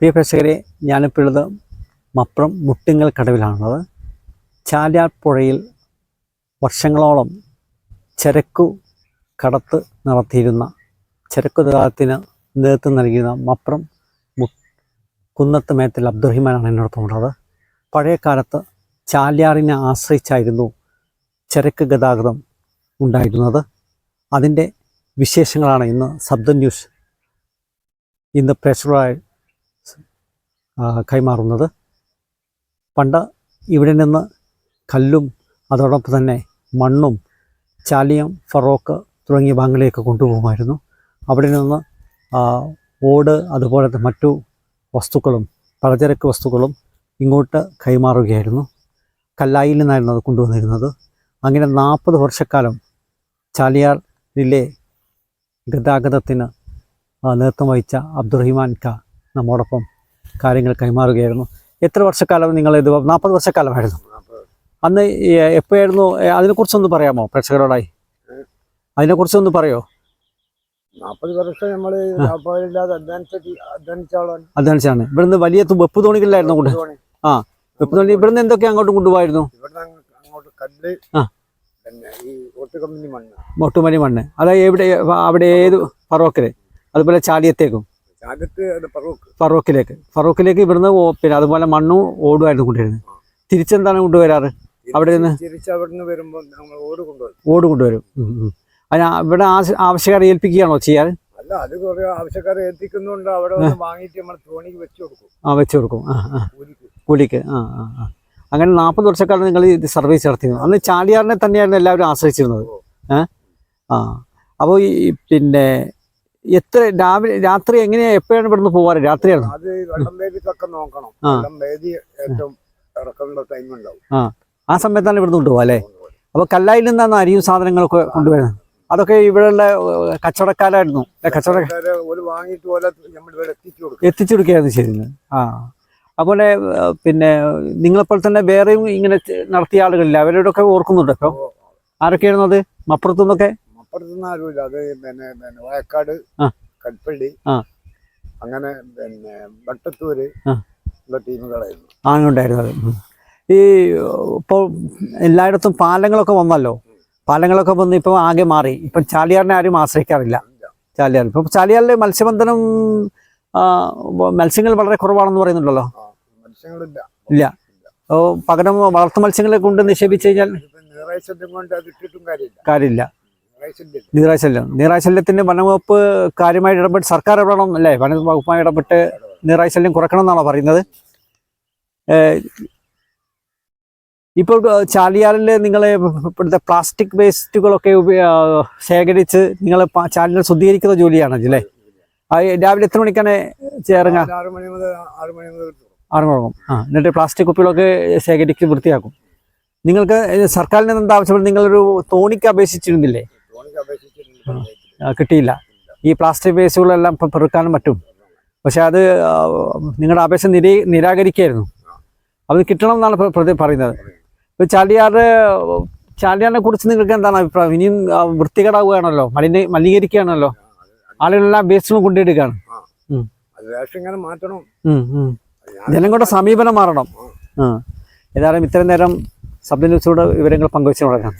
പ്രിയ പ്രേക്ഷകരെ ഞാനിപ്പോൾ ഉള്ളത് മപ്പുറം മുട്ടിങ്ങൽ കടവിലാണുള്ളത്. ചാലിയാർ പുഴയിൽ വർഷങ്ങളോളം ചരക്കു കടത്ത് നടത്തിയിരുന്ന ചരക്കു ഗതാഗതത്തിന് നേതൃത്വം നൽകിയിരുന്ന മപ്പുറം കുന്നത്ത് മേത്തിൽ അബ്ദുറഹിമാനാണ് പഴയ കാലത്ത് ചാലിയാറിനെ ആശ്രയിച്ചായിരുന്നു ചരക്ക് ഗതാഗതം ഉണ്ടായിരുന്നത്. അതിന്റെ വിശേഷങ്ങളാണ് ഇന്ന് ശബ്ദ ന്യൂസ്. ഇന്ന് പ്രേക്ഷകരായി കൈമാറുന്നത്. പണ്ട് ഇവിടെ നിന്ന് കല്ലും അതോടൊപ്പം തന്നെ മണ്ണും ചാലിയം ഫറോക്ക് തുടങ്ങിയ ഭാഗങ്ങളിലേക്ക് കൊണ്ടുപോകുമായിരുന്നു. അവിടെ നിന്ന് ഓട് അതുപോലെ മറ്റു വസ്തുക്കളും പലചരക്ക് വസ്തുക്കളും ഇങ്ങോട്ട് കൈമാറുകയായിരുന്നു. കല്ലായിൽ നിന്നായിരുന്നു അത് കൊണ്ടുവന്നിരുന്നത്. അങ്ങനെ നാൽപ്പത് വർഷക്കാലം ചാലിയാറിലെ ഗതാഗതത്തിന് നേതൃത്വം വഹിച്ച അബ്ദുറഹിമാൻ ക നമ്മോടൊപ്പം കാര്യങ്ങൾ കൈമാറുകയായിരുന്നു. എത്ര വർഷക്കാലം നിങ്ങൾ ഇത് നാൽപ്പത് വർഷക്കാലമായിരുന്നു? അന്ന് എപ്പോഴായിരുന്നു? അതിനെക്കുറിച്ചൊന്ന് പറയാമോ പ്രേക്ഷകരോടായി? അതിനെക്കുറിച്ചൊന്ന് പറയോ? നാപ്പത് വർഷം നമ്മൾ അധ്വാനിച്ചാണ് ഇവിടുന്ന് വലിയ വെപ്പ് തോണികളിലായിരുന്നു കൊണ്ട് ആ വെപ്പ് തോണി. ഇവിടുന്ന് എന്തൊക്കെ അങ്ങോട്ട് കൊണ്ടുപോയിരുന്നു? കമ്പനി മണ്ണ്. അതായത് എവിടെ അവിടെ ഏത് പറവക്കര് അതുപോലെ ചാലിയത്തേക്കും. പറവൂക്ക് ഫറോക്കിലേക്ക്. ഫറോക്കിലേക്ക് ഇവിടുന്ന് പിന്നെ അതുപോലെ മണ്ണും ഓടുമായിരുന്നു കൊണ്ടുവരുന്നത്. തിരിച്ചെന്താണ് കൊണ്ടുവരാറ്? അവിടെ നിന്ന്? തിരിച്ചവിടുന്ന് വരുമ്പോൾ ഓട് കൊണ്ടുവരും. ഓട് കൊണ്ടുവരും. അതിന് ഇവിടെ ആവശ്യക്കാരെ ഏൽപ്പിക്കുകയാണോ ചെയ്യാറ്? അല്ല അത് കുറെ ആവശ്യക്കാരെ ഏൽപ്പിക്കുന്നുണ്ട് അവിടെ വാങ്ങിയിട്ട് നമ്മൾ തോണിക്ക് വെച്ചു കൊടുക്കും. ആ വെച്ചു കൊടുക്കും. ആ ആ. കൂലിക്ക്. ആ ആ ആ. അങ്ങനെ നാൽപ്പത് വർഷക്കാലം നിങ്ങൾ ഇത് സർവീസ് നടത്തിയിരുന്നു. അന്ന് ചാലിയാറിനെ തന്നെയായിരുന്നു എല്ലാവരും ആശ്രയിച്ചിരുന്നത്. ഏഹ് ആ. അപ്പോൾ ഈ പിന്നെ എത്ര രാവിലെ രാത്രി എങ്ങനെയാ എപ്പോഴാണ് ഇവിടുന്ന് പോവാറ്? രാത്രിയാണ്? അത് വെള്ളം വേദിക്കൊക്കെ നോക്കണം. ആ. വെള്ളം വേദി ഏറ്റവും ഇറക്കമുള്ള ടൈം ഉണ്ടാവും. ആ. സമയത്താണ് ഇവിടുന്ന് കൊണ്ടുപോവാ അല്ലേ? അപ്പൊ കല്ലായിൽ നിന്നാണ് അരിയും സാധനങ്ങളൊക്കെ കൊണ്ടുവരുന്നത്. അതൊക്കെ ഇവിടെയുള്ള കച്ചവടക്കാരായിരുന്നു. കച്ചവട എത്തിച്ചു കൊടുക്കും. എത്തിച്ചു കൊടുക്കുകയായിരുന്നു ചെയ്യുന്നത് ആ. അതുപോലെ പിന്നെ നിങ്ങളെപ്പോലെ തന്നെ വേറെയും ഇങ്ങനെ നടത്തിയ ആളുകളില്ല? അവരോടൊക്കെ ഓർക്കുന്നുണ്ടോ ആരൊക്കെയായിരുന്നു അത്? മപ്പുറത്തു നിന്നൊക്കെ അപ്പുറത്തുനിന്ന് ആരുമില്ല. അത് പിന്നെ പിന്നെ വയക്കാട്. കൽപ്പള്ളി അങ്ങനെ പിന്നെ വട്ടത്തൂര് ഉള്ള ടീമുകളായിരുന്നു. ആണുണ്ടായിരുന്നത്. ഈ ഇപ്പോൾ എല്ലായിടത്തും പാലങ്ങളൊക്കെ വന്നല്ലോ? പാലങ്ങളൊക്കെ വന്ന് ഇപ്പോൾ ആകെ മാറി. ഇപ്പം ചാലിയാറിനെ ആരും ആശ്രയിക്കാറില്ല. ചാലിയാർ ഇപ്പം ചാലിയാറിൽ മത്സ്യബന്ധനം മത്സ്യങ്ങൾ വളരെ കുറവാണെന്ന് പറയുന്നുണ്ടല്ലോ? ഇല്ല. പകരം വളർത്തു മത്സ്യങ്ങളെ കൊണ്ട് നിക്ഷേപിച്ചു കഴിഞ്ഞാൽ കാര്യമില്ല. നീറാശല്യം. നീറാശല്യത്തിന്റെ വനംവകുപ്പ് കാര്യമായിട്ട് ഇടപെട്ട് സർക്കാർ ഇടപെടണം അല്ലേ? വനംവകുപ്പുമായി ഇടപെട്ട് നീറാശല്യം കുറക്കണം എന്നാണോ പറയുന്നത് ഇപ്പോൾ ചാലിയാറിൽ നിങ്ങൾ ഇപ്പോഴത്തെ പ്ലാസ്റ്റിക് വേസ്റ്റുകളൊക്കെ ശേഖരിച്ച് നിങ്ങൾ ചാലിനെ ശുദ്ധീകരിക്കുന്ന ജോലിയാണ് അല്ലേ? രാവിലെ എത്ര മണിക്കാണ് ചേർങ്ങ ആറുമണി ആറ് മണി മുതൽ ആറ് മണി തുടങ്ങും. ആ എന്നിട്ട് പ്ലാസ്റ്റിക് കുപ്പികളൊക്കെ ശേഖരിച്ച് വൃത്തിയാക്കും. നിങ്ങൾക്ക് സർക്കാരിൽ നിന്ന് എന്താ ആവശ്യപ്പെടുന്നത് നിങ്ങളൊരു തോണിക്ക് അപേക്ഷിച്ചിരുന്നില്ലേ? കിട്ടിയില്ല. ഈ പ്ലാസ്റ്റിക് വേസ്റ്റുകളെല്ലാം ഇപ്പം പെറുക്കാനും പറ്റും. പക്ഷെ അത് നിങ്ങളുടെ അപേക്ഷ നിരീ നിരാകരിക്കായിരുന്നു. അത് കിട്ടണം എന്നാണ് പ്രതി പറയുന്നത്. ഇപ്പോൾ ചാലിയാറ് ചാലിയാറിനെ കുറിച്ച് നിങ്ങൾക്ക് എന്താണ് അഭിപ്രായം? ഇനിയും വൃത്തികേടാവുകയാണല്ലോ? മലിന മലിനീകരിക്കുകയാണല്ലോ? ആളുകളെല്ലാം വേസ്റ്റും കൊണ്ടിടുകയാണ് മാറ്റണം. ജനങ്ങളുടെ സമീപനം മാറണം. ഏതായാലും ഇത്രയും നേരം സബ് ന്യൂസിലൂടെ വിവരങ്ങൾ പങ്കുവച്ചു തുടങ്ങാം.